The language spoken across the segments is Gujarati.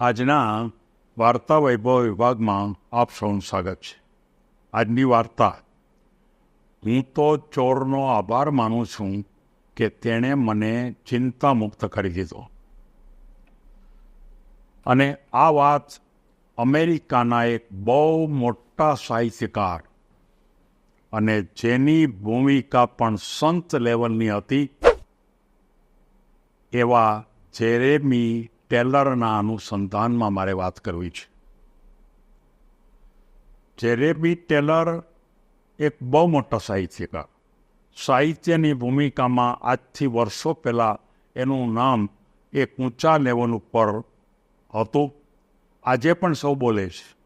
આજના વાર્તા વૈભવ વિભાગમાં આપ સૌનું સ્વાગત છે. આજની વાર્તા, હું તો ચોરનો આભાર માનું છું કે તેણે મને ચિંતા મુક્ત કરી દીધો. અને આ વાત અમેરિકાના એક બહુ મોટા સાહિત્યકાર અને જેની ભૂમિકા પણ સંત લેવલની હતી, એવા જેરેમી ટેલરના અનુસંધાનમાં મારે વાત કરવી છે. જેરેબી ટેલર એક બહુ મોટા સાહિત્યકાર. સાહિત્યની ભૂમિકામાં આજથી વર્ષો પહેલાં એનું નામ એક ઊંચા લેવલ ઉપર હતું. આજે પણ સૌ બોલે છે.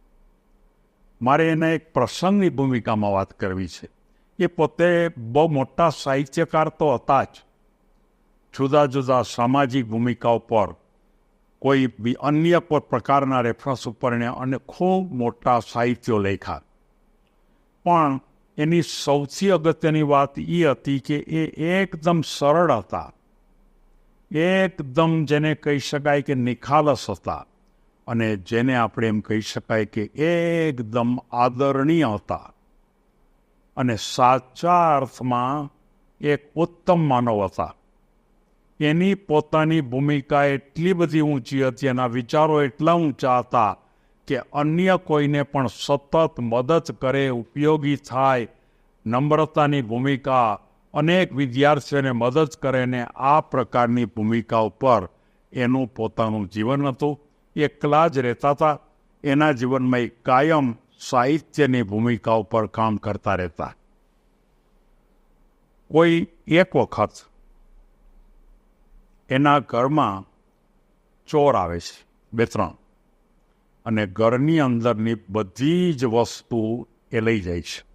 મારે એને એક પ્રસંગની ભૂમિકામાં વાત કરવી છે. એ પોતે બહુ મોટા સાહિત્યકાર તો હતા જ. જુદા જુદા સામાજિક ભૂમિકાઓ પર કોઈ બી અન્ય કોઈ પ્રકારના રેફરન્સ ઉપર અને ખૂબ મોટા સાહિત્યો લેખા પણ એની સૌથી અગત્યની વાત એ હતી કે એ એકદમ સરળ હતા. એકદમ જેને કહી શકાય કે નિખાલસ હતા. અને જેને આપણે એમ કહી શકાય કે એકદમ આદરણીય હતા. અને સાચા અર્થમાં એક ઉત્તમ માનવ હતા. એની પોતાની ભૂમિકા એટલી બધી ઊંચી હતી, એના વિચારો એટલા ઊંચા હતા કે અન્ય કોઈને પણ સતત મદદ કરે, ઉપયોગી થાય, નમ્રતાની ભૂમિકા અનેક વિદ્યાર્થીઓને મદદ કરે ને આ પ્રકારની ભૂમિકા ઉપર એનું પોતાનું જીવન હતું. એકલા જ રહેતા હતા. એના જીવનમાં કાયમ સાહિત્યની ભૂમિકા ઉપર કામ કરતા રહેતા. કોઈ એક વખત એના ઘરમાં ચોર આવે છે, બે ત્રણ. અને ઘરની અંદરની બધી જ વસ્તુ એ લઈ જાય છે.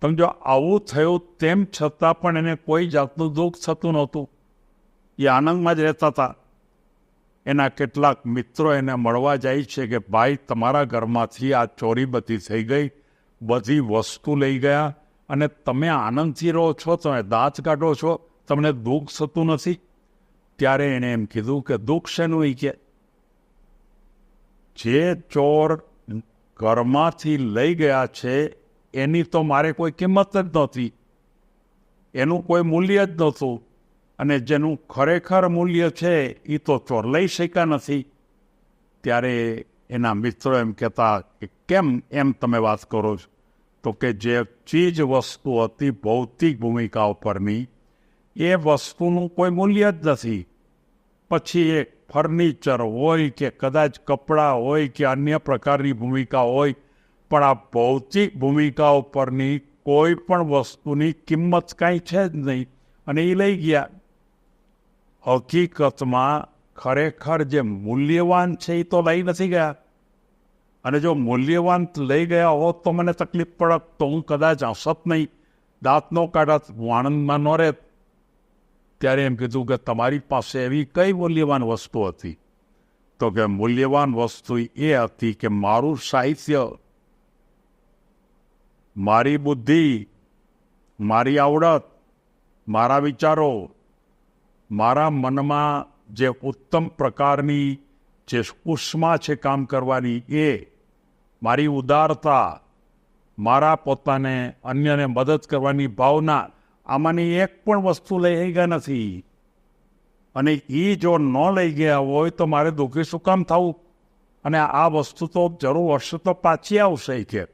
સમજો આવું થયું તેમ છતાં પણ એને કોઈ જાતનું દુઃખ થતું નહોતું. એ આનંદમાં જ રહેતા હતા. એના કેટલાક મિત્રો એને મળવા જાય છે કે, ભાઈ, તમારા ઘરમાંથી આ ચોરી બધી થઈ ગઈ, બધી વસ્તુ લઈ ગયા અને તમે આનંદથી રહો છો, તમે દાંત કાઢો છો તમને દુઃખ થતું નથી? ત્યારે એણે એમ કીધું કે દુઃખ શેનું એ કે? જે ચોર ઘરમાંથી લઈ ગયા છે, એની તો મારે કોઈ કિંમત જ નહોતી. એનું કોઈ મૂલ્ય જ નહોતું. અને જેનું ખરેખર મૂલ્ય છે એ તો ચોર લઈ શક્યા નથી. ત્યારે એના મિત્રો એમ કહેતા કે, કેમ એમ તમે વાત કરો છો? તો કે જે ચીજ વસ્તુ હતી ભૌતિક ભૂમિકા ઉપરની એ વસ્તુનું કોઈ મૂલ્ય જ નથી. પછી એ ફર્નિચર હોય કે કદાચ કપડાં હોય કે અન્ય પ્રકારની ભૂમિકા હોય, પણ આ ભૌતિક ભૂમિકા ઉપરની કોઈ પણ વસ્તુની કિંમત કાંઈ છે જ નહીં. અને એ લઈ ગયા. હકીકતમાં ખરેખર જે મૂલ્યવાન છે એ તો લઈ નથી ગયા. અને જો મૂલ્યવાન લઈ ગયા હોત તો મને તકલીફ પડત, તો હું કદાચ હસત નહીં. દાંતનો કાઢત, હું આનંદમાં ન રહેત. ત્યારે એમ કીધું કે તમારી પાસે એવી કઈ મૂલ્યવાન વસ્તુ હતી? તો કે મૂલ્યવાન વસ્તુ એ હતી કે મારું સાહિત્ય, મારી બુદ્ધિ, મારી આવડત, મારા વિચારો, મારા મનમાં જે ઉત્તમ પ્રકારની જે ઉષ્મા છે કામ કરવાની એ, મારી ઉદારતા, મારા પોતાને અન્યને મદદ કરવાની ભાવના આમાંની એક પણ વસ્તુ લઈ ગયા નથી. અને એ જો ન લઈ ગયા હોય તો મારે દુઃખી શું કામ થવું? અને આ વસ્તુ તો જરૂર હશે તો પાછી આવશે કે.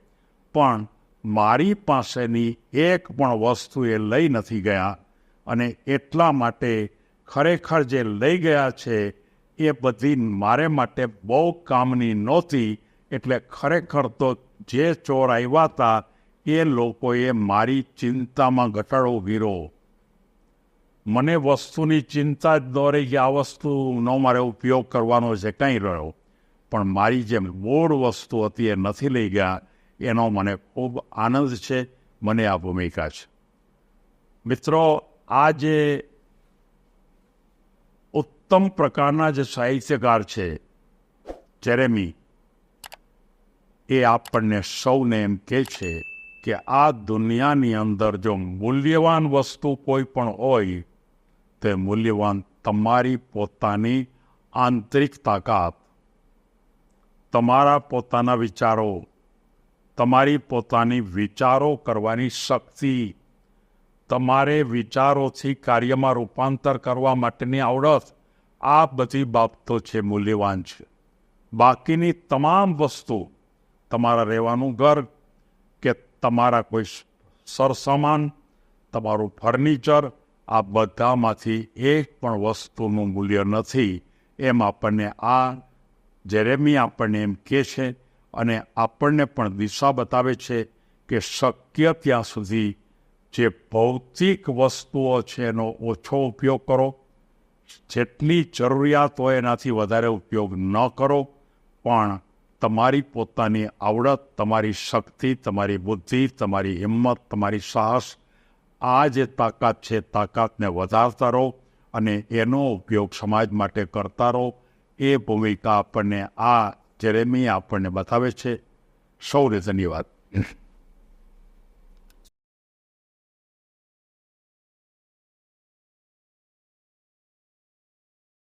પણ મારી પાસેની એક પણ વસ્તુ એ લઈ નથી ગયા. અને એટલા માટે ખરેખર જે લઈ ગયા છે, એ બધી મારે માટે બહુ કામની નહોતી. એટલે ખરેખર તો જે ચોર આવ્યા હતા એ લોકોએ મારી ચિંતામાં ઘટાડો વીરો મને વસ્તુની ચિંતા જ દોરે કે આ વસ્તુનો મારે ઉપયોગ કરવાનો છે, કંઈ રહ્યો. પણ મારી જે મૂળ વસ્તુ હતી એ નથી લઈ ગયા, એનો મને ખૂબ આનંદ છે, મને આ ભૂમિકા છે. મિત્રો, આ જે ઉત્તમ પ્રકારના જે સાહિત્યકાર છે, જેરેમી, એ આપણને સૌને એમ કહે છે કે આ દુનિયાની અંદર જો મૂલ્યવાન વસ્તુ કોઈ પણ હોય, તે મૂલ્યવાન તમારી પોતાની આંતરિક તાકાત તમારા પોતાના વિચારો, તમારી પોતાની વિચારો કરવાની શક્તિ, તમારે વિચારોથી કાર્યમાં રૂપાંતર કરવા માટેની આવડત, આ બધી બાબતો છે મૂલ્યવાન છે. બાકીની તમામ વસ્તુ તમારા રહેવાનું ઘર તમારા કોઈ સરસામાન, તમારું ફર્નિચર, આ બધામાંથી એક પણ વસ્તુનું મૂલ્ય નથી. એમ આપણને આ જેરેમી આપણને એમ કહે છે અને આપણને પણ દિશા બતાવે છે કે શક્ય ત્યાં સુધી જે ભૌતિક વસ્તુઓ છે એનો ઓછો ઉપયોગ કરો. જેટલી જરૂરિયાત હોય એનાથી વધારે ઉપયોગ ન કરો. પણ તમારી પોતાની આવડત, તમારી શક્તિ, તમારી બુદ્ધિ, તમારી હિંમત, તમારી સાહસ, આ જે તાકાત છે, તાકાતને વધારતા રહો અને એનો ઉપયોગ સમાજ માટે કરતા રહો. એ ભૂમિકા આપણને આ જેરેમી આપણને બતાવે છે. સૌને ધન્યવાદ.